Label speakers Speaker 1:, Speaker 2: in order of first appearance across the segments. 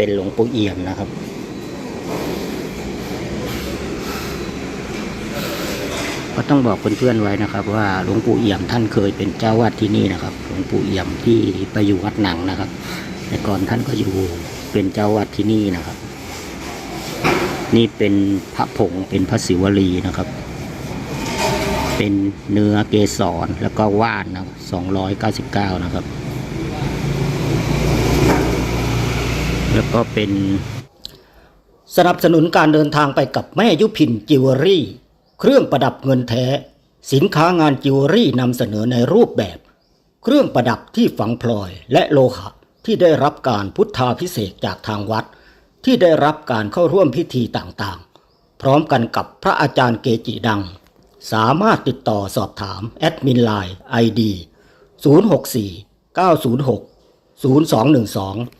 Speaker 1: เป็นหลวงปู่เอี่ยมนะครับ ก็ต้องบอกเพื่อนๆไว้นะครับ ว่าหลวงปู่เอี่ยมท่านเคยเป็นเจ้าวาดที่นี่นะครับ หลวงปู่เอี่ยมที่ไปอยู่วัดหนังนะครับ แต่ก่อนท่านก็อยู่เป็นเจ้าวาดที่นี่นะครับ นี่เป็นพระผงเป็นพระศิวลีนะครับ เป็นเนื้อเกสรแล้วก็ว่านนะสองร้อยเก้าสิบเก้านะครับ แล้วก็เป็นสนับสนุนการเดินทางไปกับแม่ยุพินจิวเวลรี่ เครื่องประดับเงินแท้ สินค้างานจิวเวลรี่นำเสนอในรูปแบบ เครื่องประดับที่ฝังพลอยและโลหะที่ได้รับการพุทธาพิเศษจากทางวัด ที่ได้รับการเข้าร่วมพิธีต่างๆ พร้อมกันกับพระอาจารย์เกจิดัง สามารถติดต่อสอบถามแอดมินไลน์ ID 064 906 0212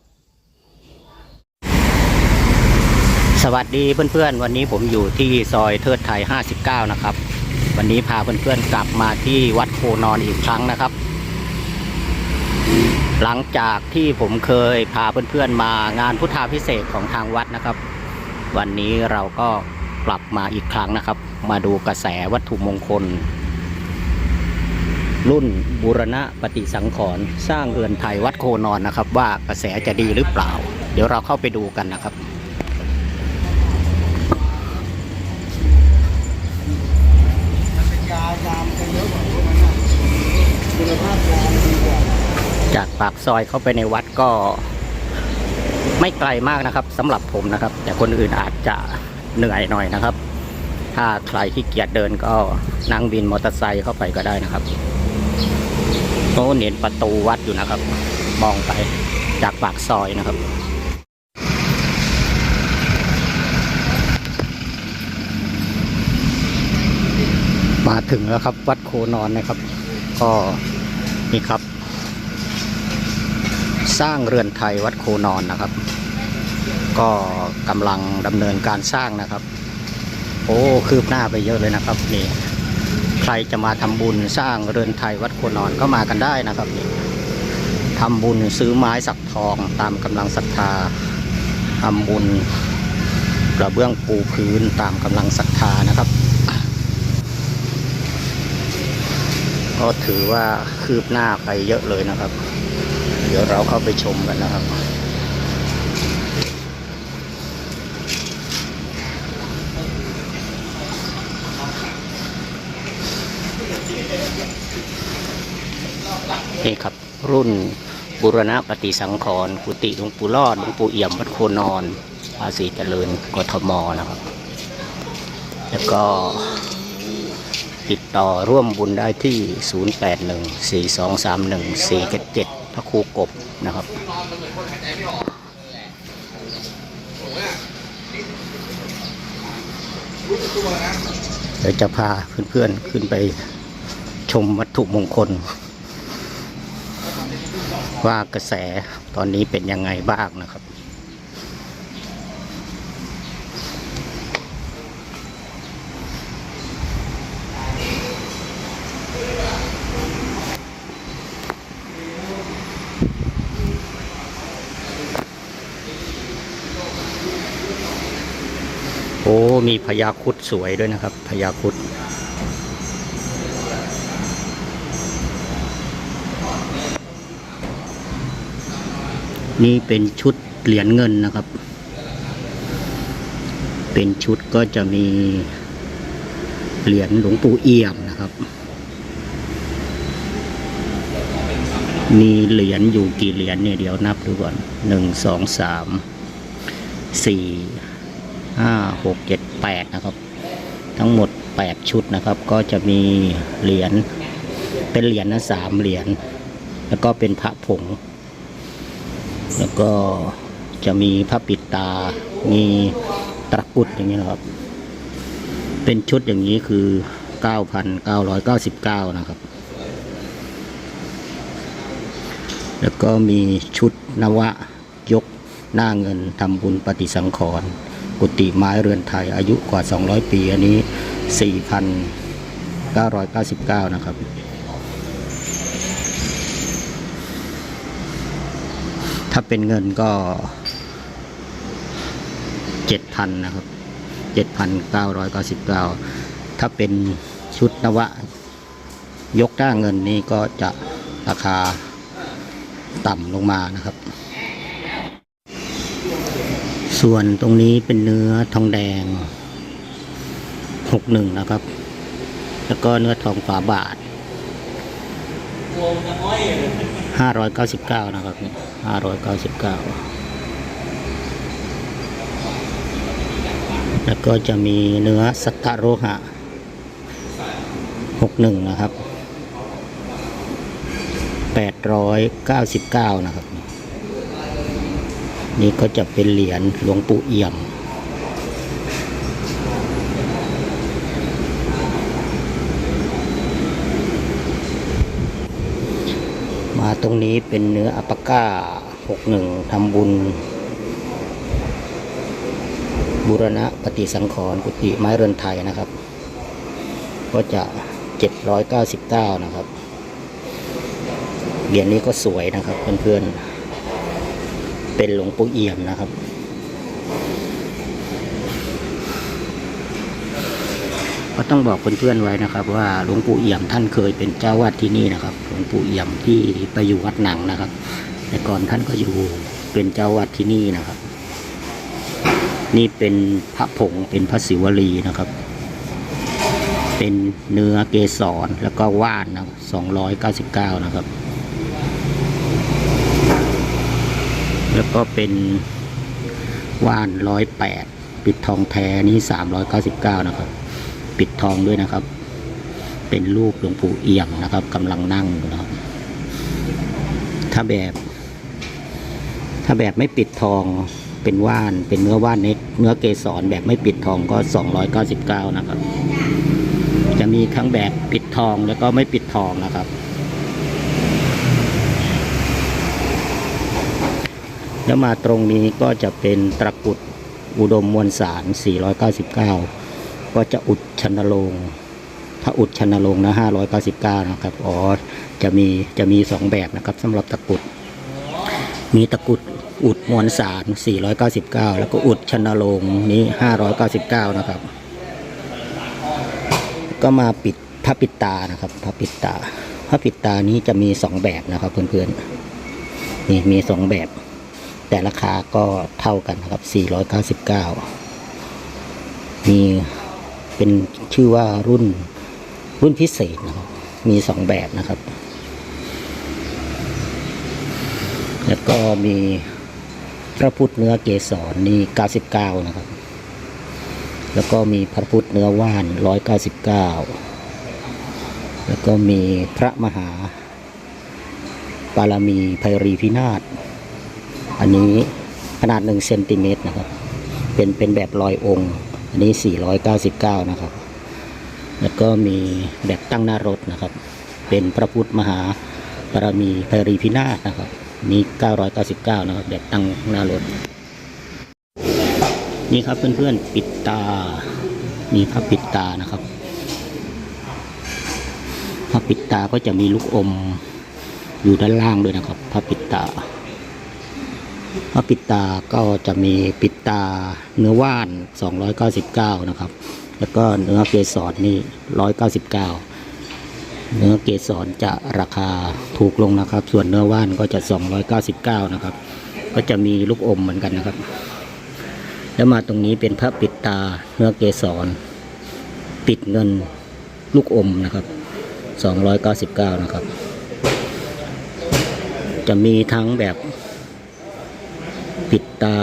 Speaker 1: สวัสดีเพื่อนๆ วันนี้ผมอยู่ที่ซอยเทิดไทย 59 นะครับ วันนี้พาเพื่อนๆกลับมาที่วัดโคนอนอีกครั้งนะครับ หลังจากที่ผมเคยพาเพื่อนๆมางานพุทธาพิเศษของทางวัดนะครับ วันนี้เราก็กลับมาอีกครั้งนะครับ มาดูกระแสวัตถุมงคล รุ่นบูรณะปฏิสังขรณ์สร้างเรือนไทยวัดโคนอนนะครับ ว่ากระแสจะดีหรือเปล่า เดี๋ยวเราเข้าไปดูกันนะครับ
Speaker 2: ยายามจะเยอะกว่าพวกนั้นนะคุณภาพยาดีกว่า
Speaker 1: จาก ปากซอยเข้าไปในวัดก็ไม่ไกลมากนะครับสำหรับผมนะครับ แต่คนอื่นอาจจะเหนื่อยหน่อยนะครับ ถ้าใครที่เกียจเดินก็นั่งบินมอเตอร์ไซค์เข้าไปก็ได้นะครับโอ้เห็นประตูวัดอยู่นะครับ มองไปจากปากซอยนะครับมาถึงแล้วครับวัดโคนอนนะครับ ก็นี่ครับ สร้างเรือนไทยวัดโคนอนนะครับ ก็กำลังดำเนินการสร้างนะครับ โอ้คืบหน้าไปเยอะเลยนะครับนี่ใครจะมาทำบุญสร้างเรือนไทยวัดโคนอนก็มากันได้นะครับนี่ทำบุญซื้อไม้สักทองตามกำลังศรัทธาทำบุญกระเบื้องปูพื้นตามกำลังศรัทธานะครับ ก็ถือว่าคืบหน้าไปเยอะเลยนะครับ ดี๋ยวเราเข้าไปชมกันนะครับ นี่ครับรุ่นบุรณะปฏิสังขรณ์กุฏิหลวงปู่รอดหลวงปู่เอี่ยมวัดโคนอนภาษีเจริญกทมนะครับ แล้วก็ติดต่อร่วมบุญได้ที่ 0814231477 พระครูกบนะครับเดี๋ยวจะพาเพื่อนๆขึ้นไปชมวัตถุมงคล ว่ากระแสตอนนี้เป็นยังไงบ้างนะครับ อ้มีพญาครุดสวยด้วยนะครับพญาครุดนี่เป็นชุดเหรียญเงินนะครับ เป็นชุดก็จะมีเหรียญหลวงปู่เอี่ยมนะครับ มีเหรียญอยู่กี่เหรียญเนี่ยเดี๋ยวนับดูก่อนหนึ่งสองสามสี่ ห้าหกเจ็ดแปดนะครับ ทั้งหมดแปดชุดนะครับ ก็จะมีเหรียญเป็นเหรียญนะสามเหรียญแล้วก็เป็นพระผง แล้วก็จะมีพระปิดตา มีตะกรุดอย่างนี้นะครับ เป็นชุดอย่างนี้คือ9,999นะครับ แล้วก็มีชุดนวะยกหน้าเงินทำบุญปฏิสังขรณ์ กุฏิไม้เรือนไทยอายุกว่า 200 ปี อันนี้ 4,999 นะครับถ้าเป็นเงินก็7,000นะครับ7,999ถ้าเป็นชุดนวะ ยกหน้าเงินนี่ก็จะราคาต่ำลงมานะครับ ส่วนตรงนี้เป็นเนื้อทองแดงหกหนึ่งนะครับ แล้วก็เนื้อทองฝาบาทห้าร้อยเก้าสิบเก้านะครับห้าร้อยเก้าสิบเก้าแล้วก็จะมีเนื้อสัทธโรหะหกหนึ่งนะครับแปดร้อยเก้าสิบเก้านะครับ นี่ก็จะเป็นเหรียญหลวงปู่เอี่ยม มาตรงนี้เป็นเนื้ออัปปาหก้า61ทำบุญบูรณะปฏิสังขรณ์กุฏิไม้เรือนไทยนะครับ ก็จะ799นะครับ เหรียญนี้ก็สวยนะครับเพื่อนๆ เป็นหลวงปู่เอี่ยมนะครับ ก็ต้องบอกเพื่อนๆไว้นะครับ ว่าหลวงปู่เอี่ยมท่านเคยเป็นเจ้าวาดที่นี่นะครับ หลวงปู่เอี่ยมที่ไปอยู่วัดหนังนะครับ แต่ก่อนท่านก็อยู่เป็นเจ้าวาดที่นี่นะครับ นี่เป็นพระผงเป็นพระศิวลีนะครับ เป็นเนื้อเกสรแล้วก็ว่านนะ299นะครับ แล้วก็เป็นว่านร้อยแปดปิดทองแท้นี้สามร้อยเก้าสิบเก้านะครับ ปิดทองด้วยนะครับ เป็นรูปหลวงปู่เอี่ยมนะครับกำลังนั่งอยู่นะครับ ถ้าแบบ ถ้าแบบไม่ปิดทองเป็นว่านเป็นเนื้อว่านเน็กเนื้อเกสรแบบไม่ปิดทองก็สองร้อยเก้าสิบเก้านะครับ จะมีทั้งแบบปิดทองแล้วก็ไม่ปิดทองนะครับ แล้วมาตรงนี้ก็จะเป็นตะกุดอุดมมวลสาร 499 ก็จะอุดชนโลงถ้าอุดชนโลงนะ599 นะครับ อ๋อ จะมี จะมีสองแบบนะครับสำหรับตะกุด มีตะกุดอุดมวลสาร 499 แล้วก็อุดชนโลงนี้ 599 นะครับ ก็มาปิดพระปิดตานะครับพระปิดตาพระปิดตานี้จะมีสองแบบนะครับเพื่อนๆ นี่มีสองแบบ แต่ราคาก็เท่ากันนะครับ 499 มีเป็นชื่อว่ารุ่นรุ่นพิเศษนะครับ มีสองแบบนะครับ แล้วก็มีพระพุทธเนื้อเกสรนี่ 99 นะครับ แล้วก็มีพระพุทธเนื้อว่าน 199 แล้วก็มีพระมหาปารมีไพรีพินาศ อันนี้ขนาดหนึ่งเซนติเมตรนะครับ เป็นเป็นแบบลอยองค์ อันนี้ 499 นะครับ แล้วก็มีแบบตั้งหน้ารถนะครับ เป็นพระพุทธมหาปารมีไพรีพินาศนะครับ นี่999 นะครับ แบบตั้งหน้ารถ นี่ครับเพื่อนๆ ปิดตา มีพระปิดตานะครับพระปิดตาก็จะมีลูกอมอยู่ด้านล่างด้วยนะครับพระปิดตา ปิดตาก็จะมีปิดตาเนื้อว่าน 299 นะครับ แล้วก็เนื้อเกสรนี่ 199 เนื้อเกสรจะราคาถูกลงนะครับ ส่วนเนื้อว่านก็จะ 299 นะครับ ก็จะมีลูกอมเหมือนกันนะครับ แล้วมาตรงนี้เป็นพระปิดตาเนื้อเกสร ปิดเงินลูกอมนะครับ 299 นะครับ จะมีทั้งแบบ ตา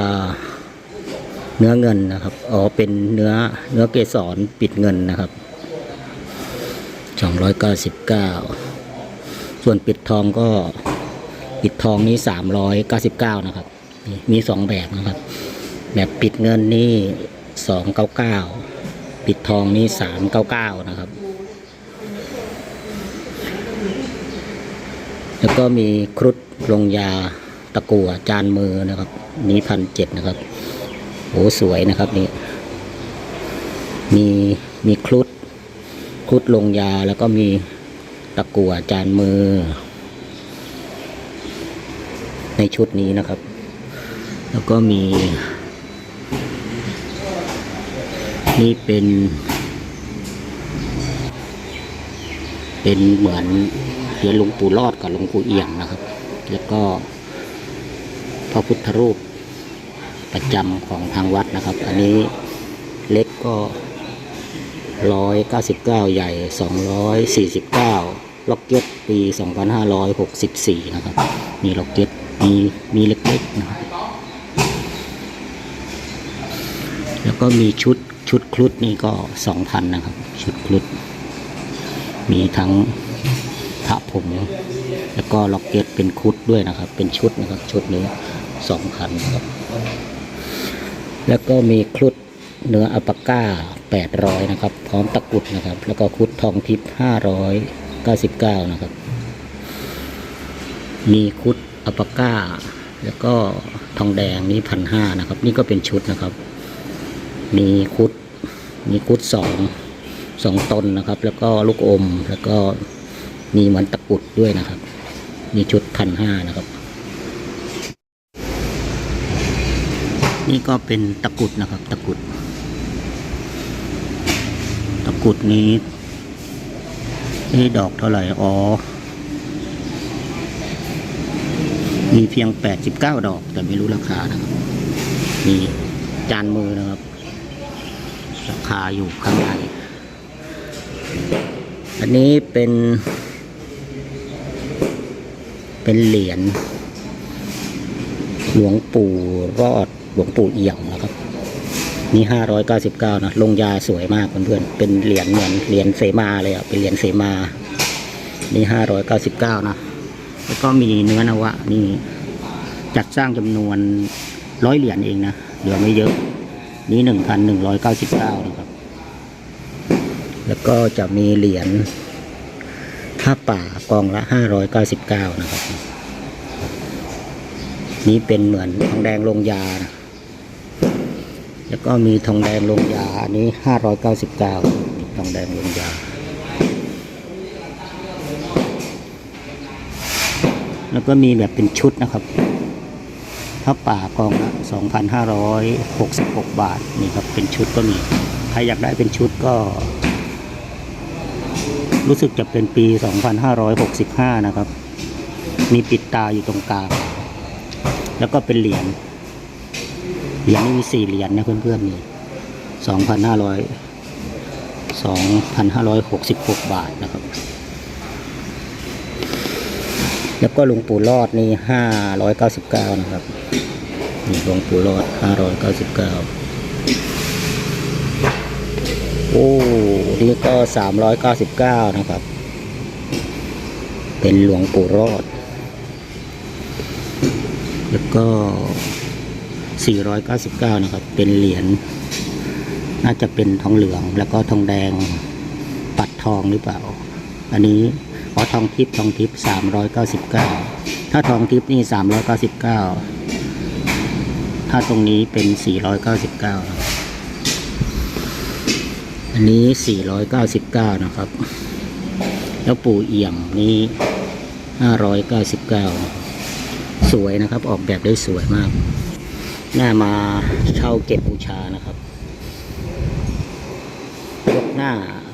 Speaker 1: เนื้อเงินนะครับ อ๋อ เป็นเนื้อเนื้อเกสรปิดเงินนะครับ 299 ส่วนปิดทองก็ปิดทองนี้ 399 นะครับ มีสองแบบนะครับ แบบปิดเงินนี่ 299 ปิดทองนี่ 399 นะครับ แล้วก็มีครุฑลงยา ตะกั่วจานมือนะครับ นี้พันเจ็ดนะครับโอ้สวยนะครับนี่มีมีครุฑครุฑลงยาแล้วก็มีตะกั่วจานมือ ในชุดนี้นะครับ แล้วก็มี นี่เป็น เป็นเหมือนเหรียญหลวงปู่รอดกับหลวงปู่เอี่ยมนะครับ แล้วก็ พระพุทธรูปประจำของทางวัดนะครับ อันนี้เล็กก็ร้อยเก้าสิบเก้าใหญ่สองร้อยสี่สิบเก้าล็อกเก็ตปีสองพันห้าร้อยหกสิบสี่นะครับ มีล็อกเก็ตมีมีเล็กๆนะครับ แล้วก็มีชุดชุดครุฑนี่ก็สองพันนะครับ ชุดครุฑมีทั้งพระผงแล้วก็ล็อกเก็ตเป็นครุฑด้วยนะครับ เป็นชุดนะครับ ชุดนี้ สองพันนะครับ แล้วก็มีครุฑเนื้ออัปปาก้าแปดร้อยนะครับ พร้อมตะกุดนะครับ แล้วก็ครุฑทองทิพย์ห้าร้อยเก้าสิบเก้านะครับ มีครุฑอัปปาก้า แล้วก็ทองแดงนี่พันห้านะครับ นี่ก็เป็นชุดนะครับ มีคุดมีคุดสองสองตนนะครับ แล้วก็ลูกอมแล้วก็มีเหมือนตะกุดด้วยนะครับ มีชุดพันห้านะครับ นี่ก็เป็นตะกุดนะครับ ตะกุด ตะกุดนี้นี่ดอกเท่าไหร่ อ๋อ มีเพียง89ดอก แต่ไม่รู้ราคานะครับมีจานมือนะครับ ราคาอยู่ข้างใน อันนี้เป็น เป็นเหรียญหลวงปู่รอด หลวงปู่เอี่ยมนะครับ นี่ห้าร้อยเก้าสิบเก้านะลงยาสวยมากเพื่อนๆเป็นเหรียญเหมือนเหรียญเสมาเลยอะเป็นเหรียญเสมา นี่ห้าร้อยเก้าสิบเก้านะแล้วก็มีเนื้อนวะนี่จัดสร้างจำนวนร้อยเหรียญเองนะเหลือไม่เยอะ นี่หนึ่งพันหนึ่งร้อยเก้าสิบเก้านะครับ แล้วก็จะมีเหรียญผ้าป่ากองละห้าร้อยเก้าสิบเก้านะครับ นี่เป็นเหมือนทองแดงลงยานะ แล้วก็มีทองแดงลงยา อันนี้ห้าร้อยเก้าสิบเก้าทองแดงลงยา แล้วก็มีแบบเป็นชุดนะครับผ้าป่ากองละ2,566 บาท นี่ครับ เป็นชุดก็มี ใครอยากได้เป็นชุดก็ รู้สึกจะเป็นปี 2,565 นะครับ มีปิดตาอยู่ตรงกลาง แล้วก็เป็นเหรียญ เหรียญนี่มีสี่เหรียญนะเพื่อนๆนี่2,500 2,566บาทนะครับ แล้วก็หลวงปู่รอดนี่ห้าร้อยเก้าสิบเก้านะครับนี่หลวงปู่รอดห้าร้อยเก้าสิบเก้าโอ้นี่ก็สามร้อยเก้าสิบเก้านะครับ เป็นหลวงปู่รอด แล้วก็ สี่ร้อยเก้าสิบเก้านะครับ เป็นเหรียญน่าจะเป็นทองเหลืองแล้วก็ทองแดงปัดทองหรือเปล่า อันนี้อ๋อทองทิพย์ทองทิพย์สามร้อยเก้าสิบเก้าถ้าทองทิพย์นี่สามร้อยเก้าสิบเก้าถ้าตรงนี้เป็นสี่ร้อยเก้าสิบเก้าอันนี้สี่ร้อยเก้าสิบเก้านะครับ แล้วปู่เอี่ยมนี่ห้าร้อยเก้าสิบเก้าสวยนะครับ ออกแบบได้สวยมาก น่ามาเช่าเก็บบูชานะครับยกหน้า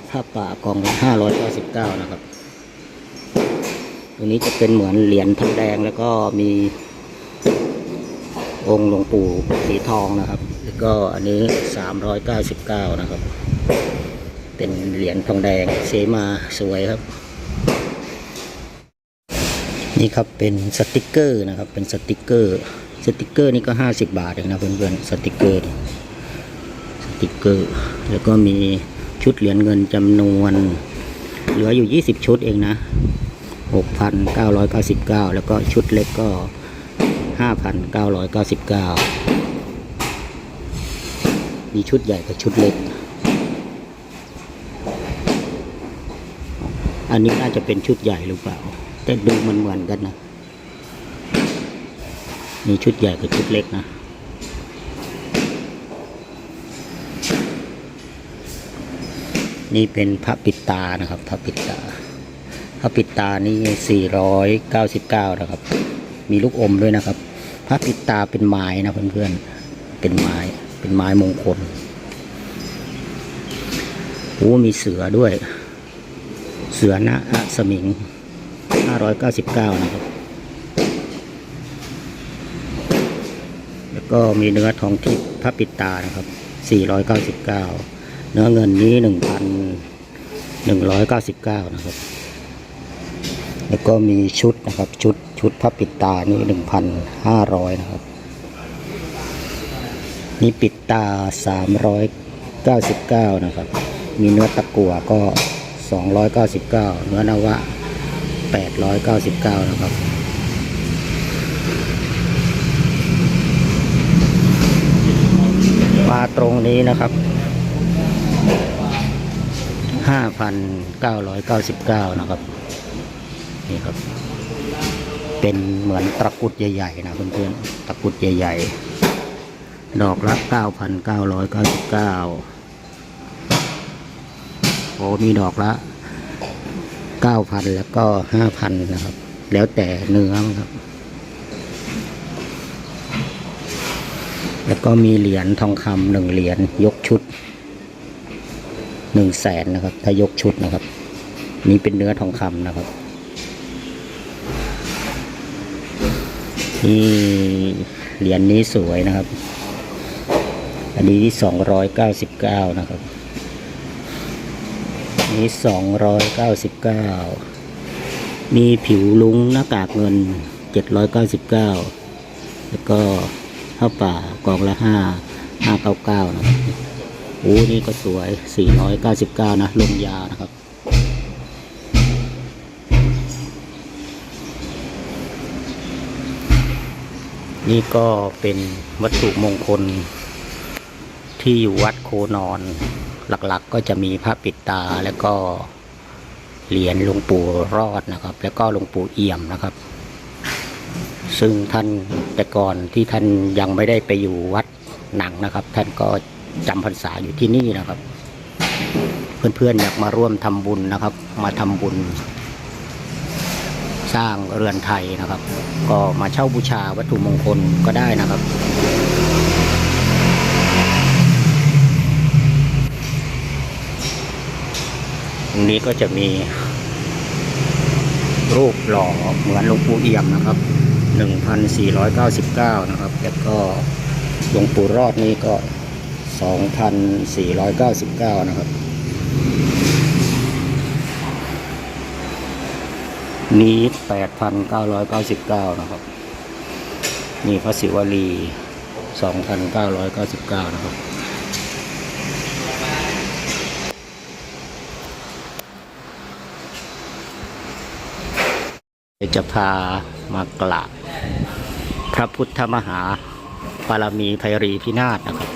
Speaker 1: ผ้าป่ากองละห้าร้อยเก้าสิบเก้านะครับตรงนี้จะเป็นเหมือนเหรียญทองแดงแล้วก็มีองค์หลวงปู่สีทองนะครับ แล้วก็อันนี้สามร้อยเก้าสิบเก้านะครับ เป็นเหรียญทองแดงเสมาสวยครับ นี่ครับเป็นสติกเกอร์นะครับ เป็นสติกเกอร์ สติกเกอร์นี่ก็ห้าสิบบาทเองนะเพื่อนๆสติกเกอร์สติกเกอร์ แล้วก็มีชุดเหรียญเงินจำนวน เหลืออยู่ 20 ชุดเองนะ 6,999 แล้วก็ชุดเล็กก็ 5,999 มีชุดใหญ่กับชุดเล็ก อันนี้น่าจะเป็นชุดใหญ่หรือเปล่า แต่ดูมันเหมือนกันนะ มีชุดใหญ่กับชุดเล็กนะนี่เป็นพระปิดตานะครับพระปิดตาพระปิดตานี่ 499 นะครับ มีลูกอมด้วยนะครับ พระปิดตาเป็นไม้นะเพื่อนๆ เป็นไม้ เป็นไม้มงคลโอ้มีเสือด้วย เสือนะอะสมิง 599 นะครับ แล้ว ก็มีเนื้อทองทิพพระปิดตานะครับ 499 เนื้อเงินนี้ 1,199 นะครับ แล้วก็มีชุดนะครับ ชุดชุดพระปิดตานี่ 1,500 นะครับ นี่ปิดตา 399 นะครับ มีเนื้อตะกั่วก็ 299 เนื้อนวะ 899 นะครับ มาตรงนี้นะครับ 5,999 นะครับ นี่ครับ เป็นเหมือนตะกุดใหญ่ๆนะเพื่อนๆตะกุดใหญ่ๆ ดอกละ 9,999 โอ้มีดอกละ 9,000 แล้วก็ 5,000 นะครับ แล้วแต่เนื้อครับ แล้วก็มีเหรียญทองคำหนึ่งเหรียญยกชุดหนึ่งแสนนะครับ ถ้ายกชุดนะครับ นี่เป็นเนื้อทองคำนะครับนี่เหรียญนี้สวยนะครับ อันนี้สองร้อยเก้าสิบเก้านะครับนี่สองร้อยเก้าสิบเก้ามีผิวลุงหน้ากากเงินเจ็ดร้อยเก้าสิบเก้าแล้วก็ ข้าวป่ากองละห้าห้าเก้าเก้านะโอ้นี่ก็สวยสี่ร้อยเก้าสิบเก้านะลงยานะครับนี่ก็เป็นวัตถุมงคล ที่อยู่วัดโคนอน หลักๆก็จะมีพระปิดตาแล้วก็เหรียญหลวงปู่รอดนะครับ แล้วก็หลวงปู่เอี่ยมนะครับ ซึ่งท่านแต่ก่อนที่ท่านยังไม่ได้ไปอยู่วัดหนังนะครับ ท่านก็จำพรรษาอยู่ที่นี่นะครับ เพื่อนๆอยากมาร่วมทำบุญนะครับ มาทำบุญ สร้างเรือนไทยนะครับ ก็มาเช่าบูชาวัตถุมงคลก็ได้นะครับตรงนี้ก็จะมีรูปหล่อเหมือนหลวงปู่เอี่ยมนะครับ 1,499 นะครับ แล้วก็หลวงปู่รอดนี่ก็ 2,499 นะครับ นี้ 8,999 นะครับ นี่พระศิวลี 2,999 นะครับจะพามากราบ พระพุทธมหาปารมีไพรีพินาศนะครับ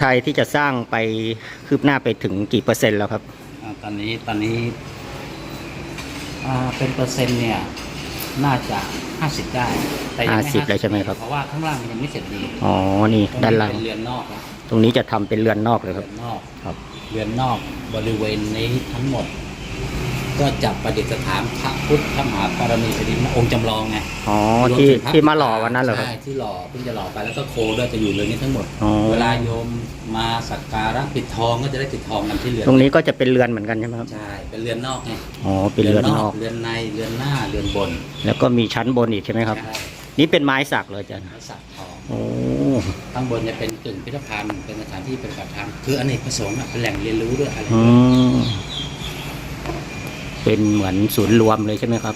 Speaker 1: ไทยที่จะสร้างไปคืบหน้าไปถึงกี่เปอร์เซ็นต์แล้วครับ
Speaker 3: อ่าตอนนี้ตอนนี้อ่าเป็นเปอร์เซ็นต์เนี่ย น่าจะ ห้าสิบได้ แต่ยังไม่
Speaker 1: 50เลยใช่ไหมครับ
Speaker 3: เพราะว่าข้างล่างมันยังไม่เสร็จดี
Speaker 1: อ๋อ นี่
Speaker 3: ตรง
Speaker 1: ด้านล่าง
Speaker 3: เป็นเรือนนอกนะ
Speaker 1: ตรงนี้จะทำเป็นเรือนนอกเลยครับ
Speaker 3: เรือนนอก
Speaker 1: ครับ
Speaker 3: เรือนนอกบริเวณนี้ทั้งหมด ก็จะประดิษฐานพระพุทธมหาปารมีแผ่นดินองค์จำลองไง
Speaker 1: อ๋อ
Speaker 3: รว
Speaker 1: ที่
Speaker 3: ถึงพระ
Speaker 1: ที่มาหล่อวันนั้นเหรอครับ
Speaker 3: ใช่ที่หล่อเพิ่งจะหล่อไปแล้วก็โคด้วยจะอยู่เรือนนี้ทั้งหมด
Speaker 1: อ๋อ
Speaker 3: เวลาโยมมาสักการะปิดทองก็จะได้ปิดทองกันที่เรือน
Speaker 1: ตรงนี้ก็จะเป็นเรือนเหมือนกันใช่ไหมครับ
Speaker 3: ใช่เป็นเรือนนอกไง
Speaker 1: อ๋อเป็นเรือนนอก
Speaker 3: เรือนในเรือนหน้าเรือนบน
Speaker 1: แล้วก็มีชั้นบนอีกใช่ไหมครับ
Speaker 3: ใช่
Speaker 1: นี่เป็นไม้สักเลยอาจารย์
Speaker 3: ไม้สักทอง
Speaker 1: โอ้
Speaker 3: ข้างบนจะเป็นกึ่งพิพิธภัณฑ์เป็นสถานที่ปฏิบัติธรรมคืออเนกประสงค์อะเป็นแหล่งเรียนรู้ด้วยอะไร
Speaker 1: อืมเป็นเหมือนศูนย์รวมเลยใช่ไหมครับ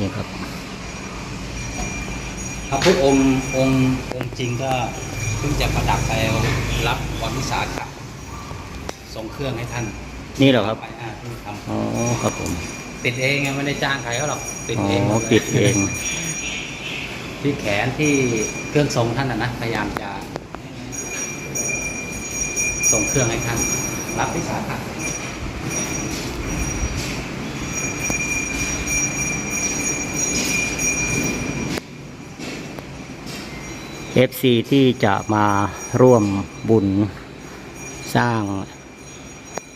Speaker 1: นี่ครับ
Speaker 3: พระพุทธองค์องค์องค์จริงก็เพิ่งจะประดับไปรับวันวิสาขะทรงเครื่องให้ท่าน
Speaker 1: นี่เหรอครับ
Speaker 3: ไปอ่าเพิ่งท
Speaker 1: อ๋อครับผมำ
Speaker 3: ติดเองไงไม่ได้จ้างใครเขาหรอกติด
Speaker 1: อ๋อ
Speaker 3: เองหมลย
Speaker 1: ปิดเอง
Speaker 3: ที่แขนที่เครื่องทรงท่านนะนะพยายามจะส่งเครื่องให้ท่านรับวิสาขะ
Speaker 1: เอฟซีที่จะมาร่วมบุญสร้าง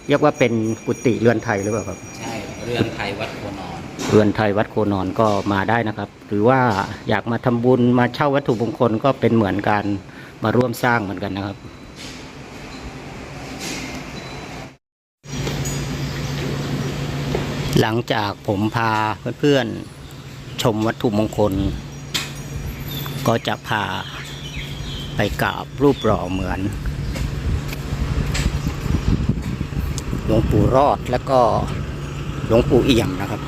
Speaker 1: เรียกว่าเป็นกุฏิเรือนไทยหรือเปล่าครับ
Speaker 3: ใช่ เรื่องไทยวัดโคนอน
Speaker 1: เรือนไทยวัดโคนอนก็มาได้นะครับ หรือว่าอยากมาทำบุญมาเช่าวัตถุมงคลก็เป็นเหมือนการมาร่วมสร้างเหมือนกันนะครับ หลังจากผมพาเพื่อนๆชมวัตถุมงคล ก็จะพา ไปกราบรูปหล่อเหมือนหลวงปู่รอดและก็หลวงปู่เอี่ยมนะครับ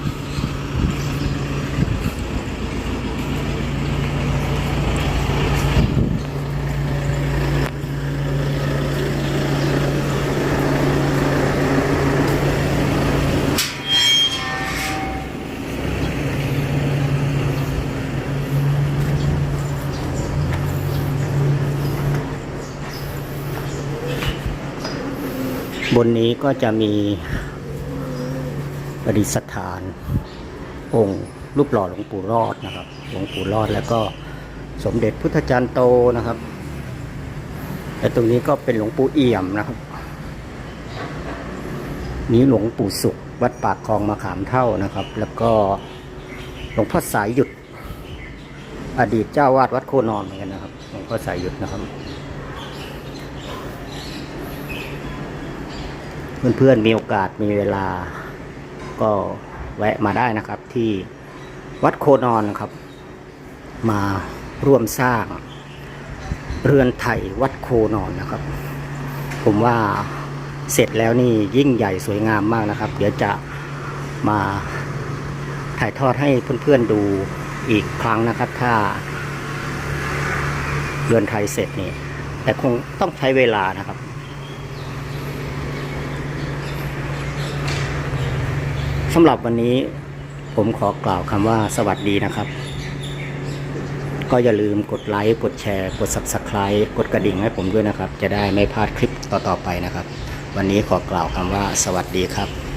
Speaker 1: บนนี้ก็จะมีประดิษฐาน องค์รูปหล่อหลวงปู่รอดนะครับ หลวงปู่รอดแล้วก็สมเด็จพุทธจารย์โตนะครับและตรงนี้ก็เป็นหลวงปู่เอี่ยมนะครับ นี้หลวงปู่สุข วัดปากคลองมะขามเท่านะครับ แล้วก็หลวงพ่อสายหยุด อดีตเจ้าวาดวัดโคนอนเหมือนกันนะครับ หลวงพ่อสายหยุดนะครับ เพื่อนๆมีโอกาสมีเวลา ก็แวะมาได้นะครับที่วัดโคนอนนะครับ มาร่วมสร้าง เรือนไทยวัดโคนอนนะครับ ผมว่าเสร็จแล้วนี่ยิ่งใหญ่สวยงามมากนะครับ เดี๋ยวจะมาถ่ายทอดให้เพื่อนๆดูอีกครั้งนะครับ ถ้าเรือนไทยเสร็จนี่แต่คงต้องใช้เวลานะครับำหรับวันนี้ผมขอกล่าวคำว่าสวัสดีนะครับ ก็อย่าลืมกดไลค์ กดแชร์ กด Subscribe กดกระดิ่งให้ผมด้วยนะครับ จะได้ไม่พลาดคลิปต่อๆไปนะครับ วันนี้ขอกล่าวคำว่าสวัสดีครับ